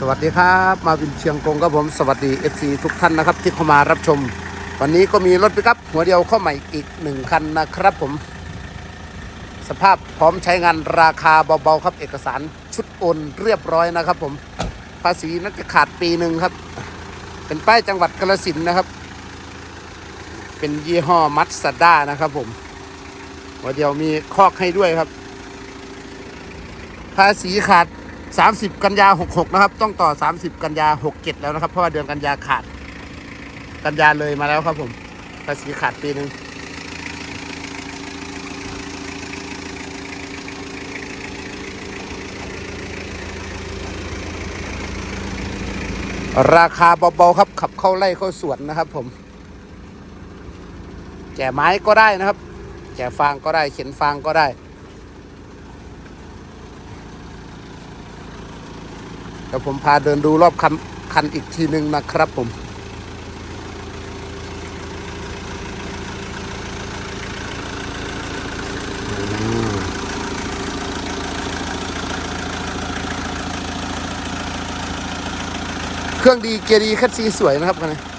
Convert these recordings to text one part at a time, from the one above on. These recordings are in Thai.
สวัสดีครับมาวินเชียงกงครับผมสวัสดี FC ทุกท่านนะครับ ที่เข้ามารับชม วันนี้ก็มีรถปิกอัพหัวเดียวเข้าใหม่อีกหนึ่งคันนะครับผม สภาพพร้อมใช้งานราคาเบาๆครับเอกสารชุดโอนเรียบร้อยนะครับผม ภาษีน่าจะขาดปีหนึ่งครับ เป็นป้ายจังหวัดกาฬสินนะครับ เป็นยี่ห้อมัตสด้านะครับผมหัวเดียวมีคอกให้ด้วยครับ ภาษีขาด 30 กันยา 66 นะครับ ต้องต่อ 30 กันยา 67 แล้วนะครับ เพราะว่าเดือนกันยาขาด กันยาเลยมาแล้วครับผมภาษีขาดปีหนึ่งราคาเบาๆครับ ขับเข้าไร่เข้าสวนนะครับผม แก่ไม้ก็ได้นะครับ แก่ฟางก็ได้ เข็นฟางก็ได้ ดี๋ยวผมพาเดินดูรอบคันคันอีกทีหนึ่งนะครับผมเครื่องดีเกียร์ดีคัดซีสวยนะครับคันนี้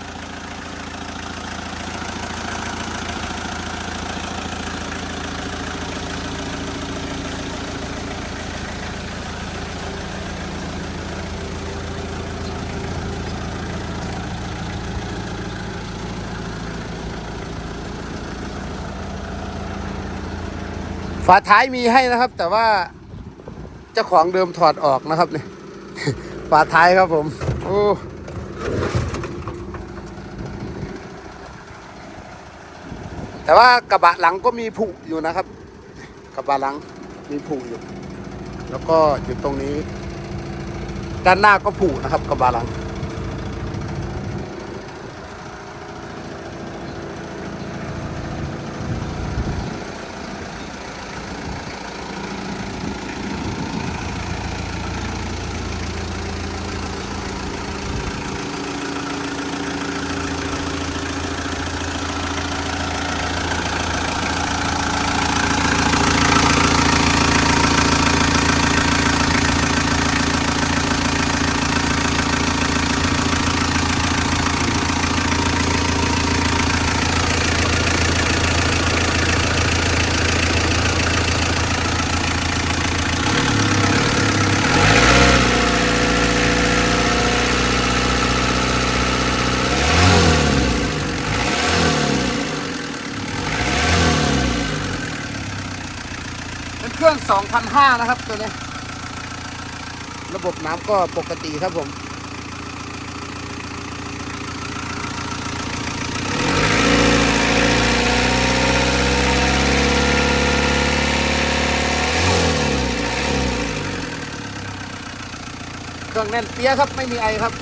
ฝาท้ายมีให้นะครับ แต่ว่าเจ้าของเดิมถอดออกนะครับเนี่ยฝาท้ายครับผม โอ้แต่ว่ากระบะหลังก็มีผุอยู่นะครับ กระบะหลังมีผุอยู่ แล้วก็อยู่ตรงนี้ ด้านหน้าก็ผุนะครับ กระบะหลัง รื่อง 2,500 นะครับตัวนี้ ระบบน้ำก็ปกติครับผมเครื่องแน่นเปี้ยครับ ไม่มีไอครับ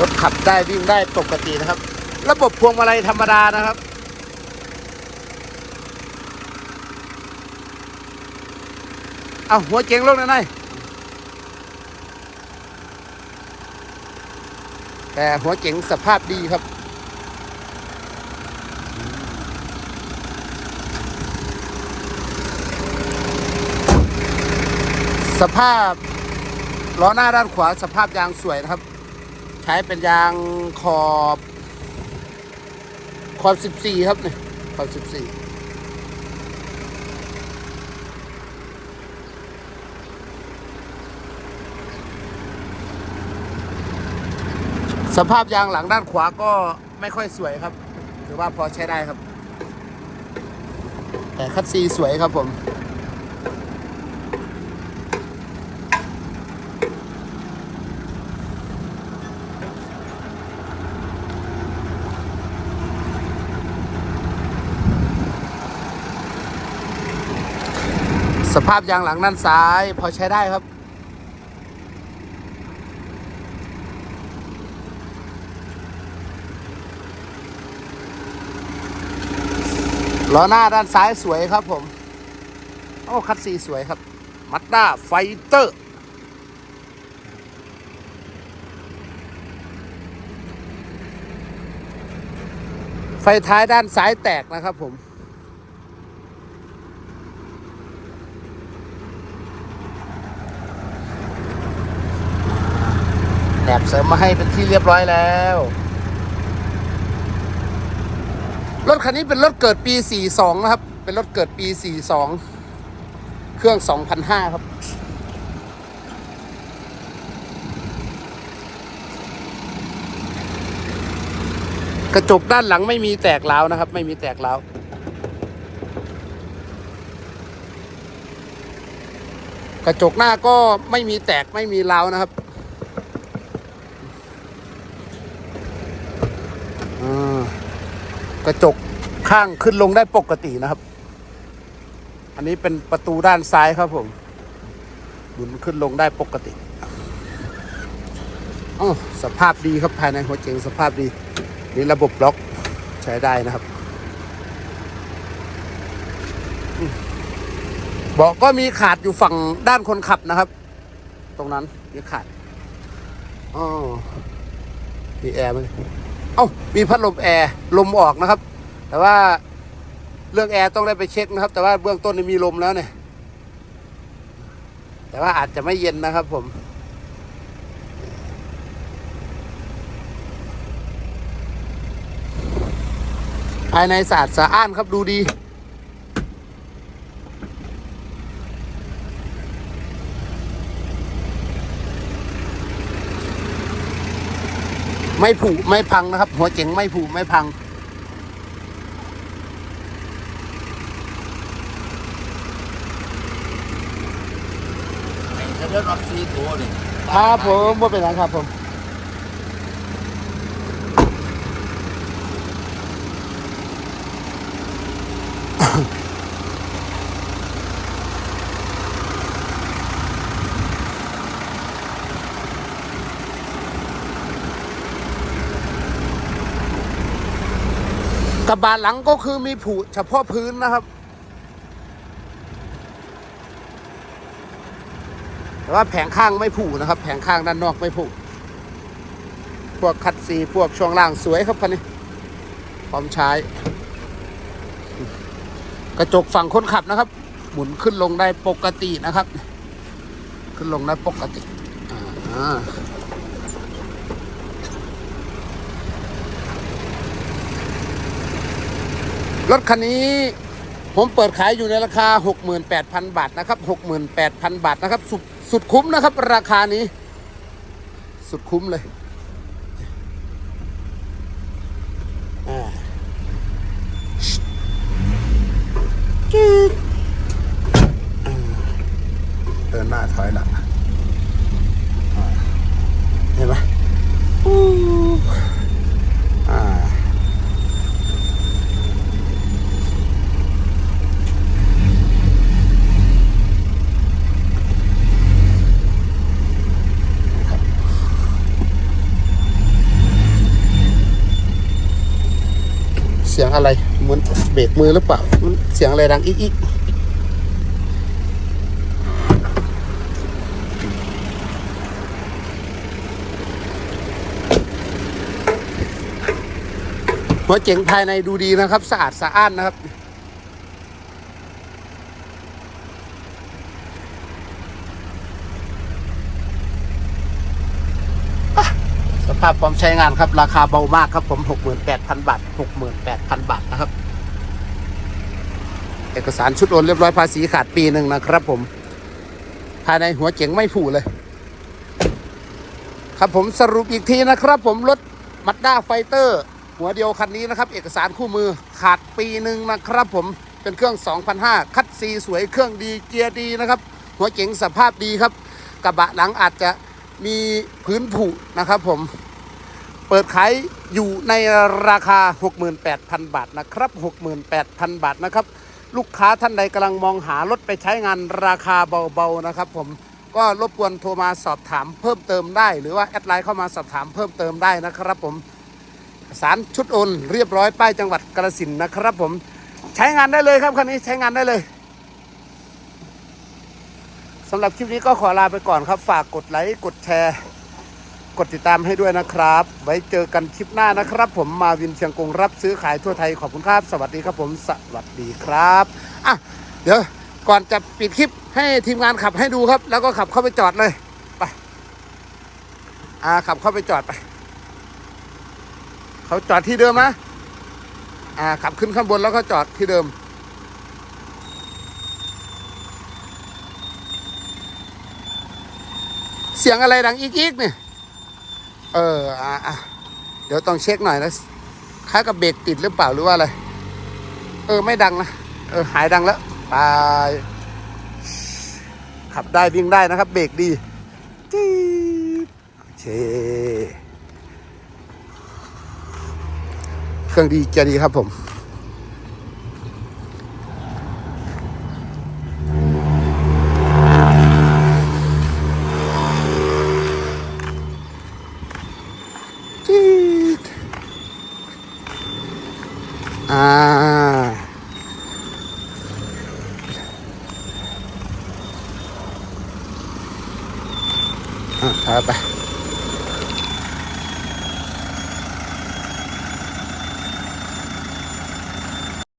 รถขับได้วิ่งได้ปกตินะครับ ระบบพวงมาลัยธรรมดานะครับ เอาหัวเจ๋งลงหน่อยหน่อยแต่หัวเจ๋งสภาพดีครับสภาพล้อหน้าด้านขวาสภาพยางสวยนะครับ ช้เป็นยางขอบขอบ14ครับเนี่ยขอบ14สภาพยางหลังด้านขวาก็ไม่ค่อยสวยครับ ถือว่าพอใช้ได้ครับ แต่คัดซีสวยครับผม สภาพยางหลังด้านซ้าย พอใช้ได้ครับ ล้อหน้าด้านซ้ายสวยครับผม โอ้ คัดซีสวยครับมัดด้าไฟเตอร์ไฟท้ายด้านซ้ายแตกนะครับผม แหนบเสริมมาให้เป็นที่เรียบร้อยแล้ว รถคันนี้เป็นรถเกิดปี 42 นะครับ เป็นรถเกิดปี 42 เครื่อง2,500ครับกระจกด้านหลังไม่มีแตกร้าวนะครับ ไม่มีแตกร้าวกระจกหน้าก็ไม่มีแตกไม่มีร้าวนะครับอ่า กระจกข้างขึ้นลงได้ปกตินะครับ อันนี้เป็นประตูด้านซ้ายครับผมหมุนขึ้นลงได้ปกติอ๋อสภาพดีครับภายในหัวเจ๋งสภาพดี นี่ระบบล็อกใช้ได้นะครับเบาะก็มีขาดอยู่ฝั่งด้านคนขับนะครับ ตรงนั้นมีขาดอ๋อมีแอร์ไหม เอ้ามีพัดลมแอร์ลมออกนะครับ แต่ว่าเรื่องแอร์ต้องได้ไปเช็คนะครับ แต่ว่าเบื้องต้นนี่มีลมแล้วเนี่ย แต่ว่าอาจจะไม่เย็นนะครับผมภายในสะอาดสะอ้านครับดูดี ไม่ผุไม่พังนะครับ หัวเจ๋งไม่ผุไม่พังจะได้รับซีตัวนี่ ครับผมว่าเป็นไรครับผม กระบะหลังก็คือมีผุเฉพาะพื้นนะครับ แต่ว่าแผงข้างไม่ผุนะครับ แผงข้างด้านนอกไม่ผุพวกคัดซีพวกช่วงล่างสวยครับคันนี้พร้อมใช้ กระจกฝั่งคนขับนะครับ หมุนขึ้นลงได้ปกตินะครับ ขึ้นลงได้ปกติอ่า รถคันนี้ผมเปิดขายอยู่ในราคา 68,000 บาทนะครับ68,000 บาทนะครับสุดสุดคุ้มนะครับ ราคานี้ สุดคุ้มเลยอ่าจี๊ดอ่าเดินหน้าถอยหลังอ่าเห็นไหมอู้อ่า เสี ยงอะไรเหมือนเบรกมือหรือเปล่ามันเสียงอะไรดังอีกอีกหัวเจ๋งภายในดูดีนะครับ สะอาดสะอ้านนะครับ สภาพพร้อมใช้งานครับ ราคาเบามากครับผม 68,000 บาท 68,000 บาทนะครับ เอกสารชุดโอนเรียบร้อยภาษีขาดปีหนึ่งนะครับผม ภายในหัวเจ๋งไม่ผูเลย ครับผมสรุปอีกทีนะครับผมรถมัดด้าไฟเตอร์หัวเดียวคันนี้นะครับ เอกสารคู่มือขาดปีหนึ่งนะครับผมเป็นเครื่อง2,500คัดซีสวยเครื่องดีเกียร์ดีนะครับ หัวเจ๋งสภาพดีครับ กระบะหลังอาจจะ มีพื้นผุนะครับผม เปิดขายอยู่ในราคา 68,000 บาทนะครับ 68,000 บาทนะครับ ลูกค้าท่านใดกำลังมองหารถไปใช้งานราคาเบาๆนะครับผมก็รบกวนโทรมาสอบถามเพิ่มเติมได้ หรือว่าแอดไลน์เข้ามาสอบถามเพิ่มเติมได้นะครับผมสารชุดโอนเรียบร้อยป้ายจังหวัดกระสินนะครับผม ใช้งานได้เลยครับคันนี้ใช้งานได้เลย สำหรับคลิปนี้ก็ขอลาไปก่อนครับ ฝากกดไลค์กดแชร์ กดติดตามให้ด้วยนะครับ ไว้เจอกันคลิปหน้านะครับ ผมมาวินเชียงกงรับซื้อขายทั่วไทยขอบคุณครับ สวัสดีครับผมสวัสดีครับอะเดี๋ยวก่อนจะปิดคลิปให้ทีมงานขับให้ดูครับ แล้วก็ขับเข้าไปจอดเลยไปอ่าขับเข้าไปจอดไปเขาจอดที่เดิมนะอ่าขับขึ้นข้างบนแล้วก็จอดที่เดิม เสียงอะไรดังอีกอีกเนี่ย เออ อะเดี๋ยวต้องเช็คหน่อยนะคล้ายกับเบรกติดหรือเปล่าหรือว่าอะไร เออ ไม่ดังนะ เออ หายดังแล้วไปขับได้วิ่งได้นะครับ เบรกดีจี๊ดโอเคเครื่องดีจะดีครับผม อ่าอะพาไป